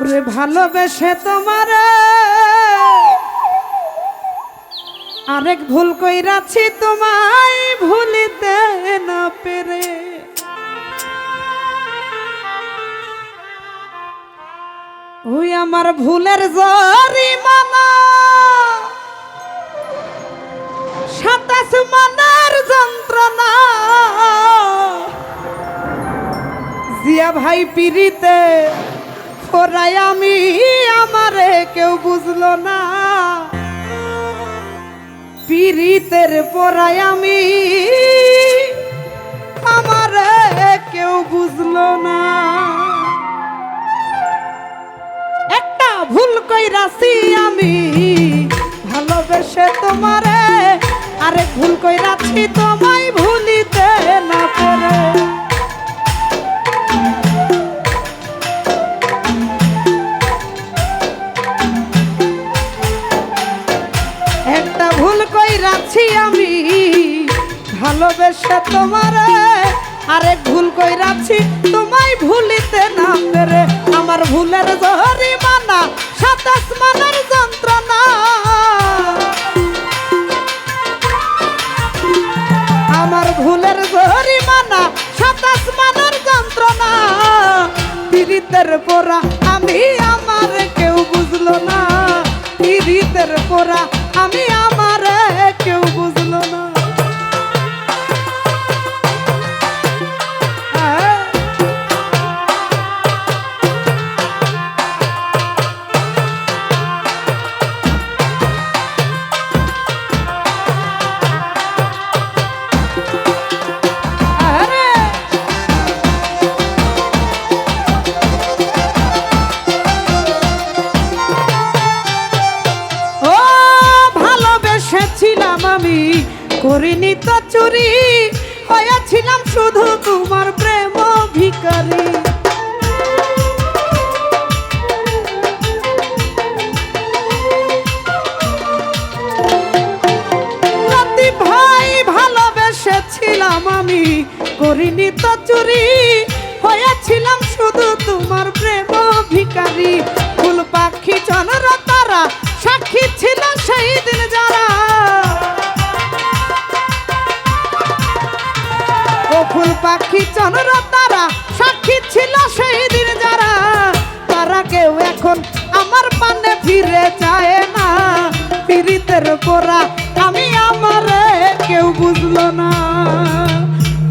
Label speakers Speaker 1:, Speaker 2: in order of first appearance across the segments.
Speaker 1: ওরে ভালোবেসে তোমার। আরেক ভুল কইরাছি তোমায় ভুলিতে না পেরে। ওই আমার ভুলের জরিমানা। সাতাশ মানার যন্ত্রণা। জিয়া ভাই পিড়িতে ফোরাই আমি, আমারে কেউ বুঝলো না। পিড়িতের পরাই আমি, আমারে কেউ বুঝলো না। একটা ভুল কইরাছি আমি, ভালোবেসে তোমারে আরে ভুল কইরাছি তোমায় ভুলিতে না পারে। ভালোবেসে তোমারে আরেক ভুল কইরাছি, তোমায় ভুলিতে না পেরে আমার ভুলের জহরি মানা, সাতাশ মানের যন্ত্রণা। আমার ভুলের জরিমানা সাতাশ মানের যন্ত্রণা। পীড়িতের পোড়া আমি, আমার কেউ বুঝলো না। পীড়িতের পোড়া আমি, আমার কেউ বুঝলো আমি করিনি তো চুরি। হয়েছিলাম শুধু তোমার প্রেম ভিকারি রাতি আমি করিনি তো চুরি। হয়েছিলাম শুধু তোমার প্রেম ভিকারি ফুল পাখি তারা সাক্ষী ছিল সেই দিন পাখি চন্দ্র তারা, সাক্ষী ছিল সেই দিন যারা। তারা কেউ এখন আমার পানে ফিরে যায় না। পীড়িতের পোড়া আমি আমার কেউ বুঝলো না।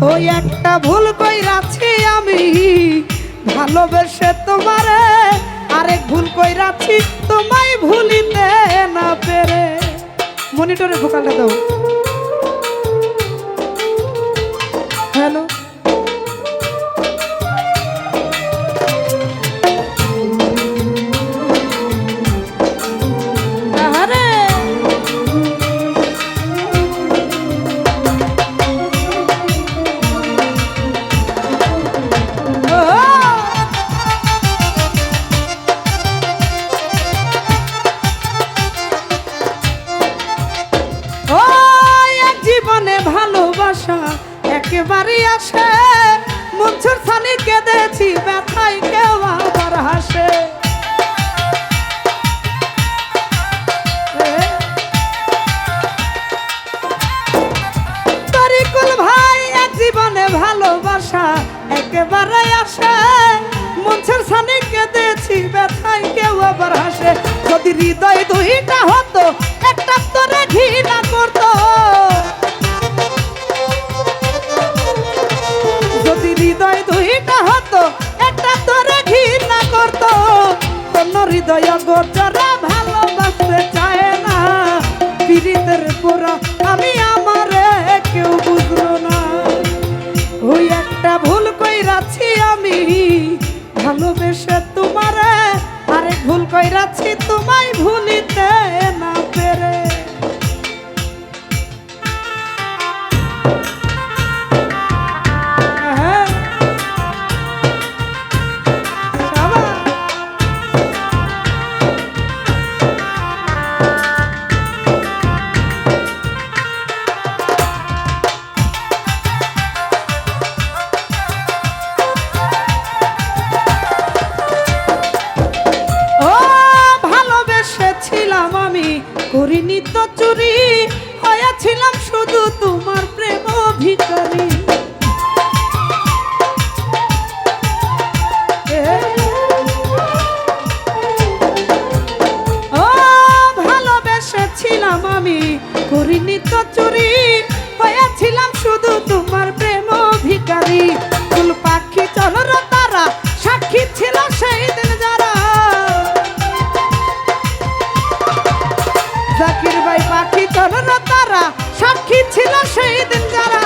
Speaker 1: ওই একটা ভুল কইরাছি আমি, ভালোবেসে তোমারে। আরেক ভুল কইরাছি তোমায় ভুলিতে না পেরে। মনিটরে ভোকালটা দাও। একেবারে আসে মঞ্চুর থানি কেঁদেছি, ব্যথায় কেউ আবার হাসে। জীবনে ভালোবাসা একেবারে আসে মঞ্চের সানি কেঁদেছি, ব্যথায় কেউ আবার হাসে। যদি হৃদয় দুইটা হতো গোচরা ভালোবাসতে চায় না। পীড়িতের পুরা দিন যারা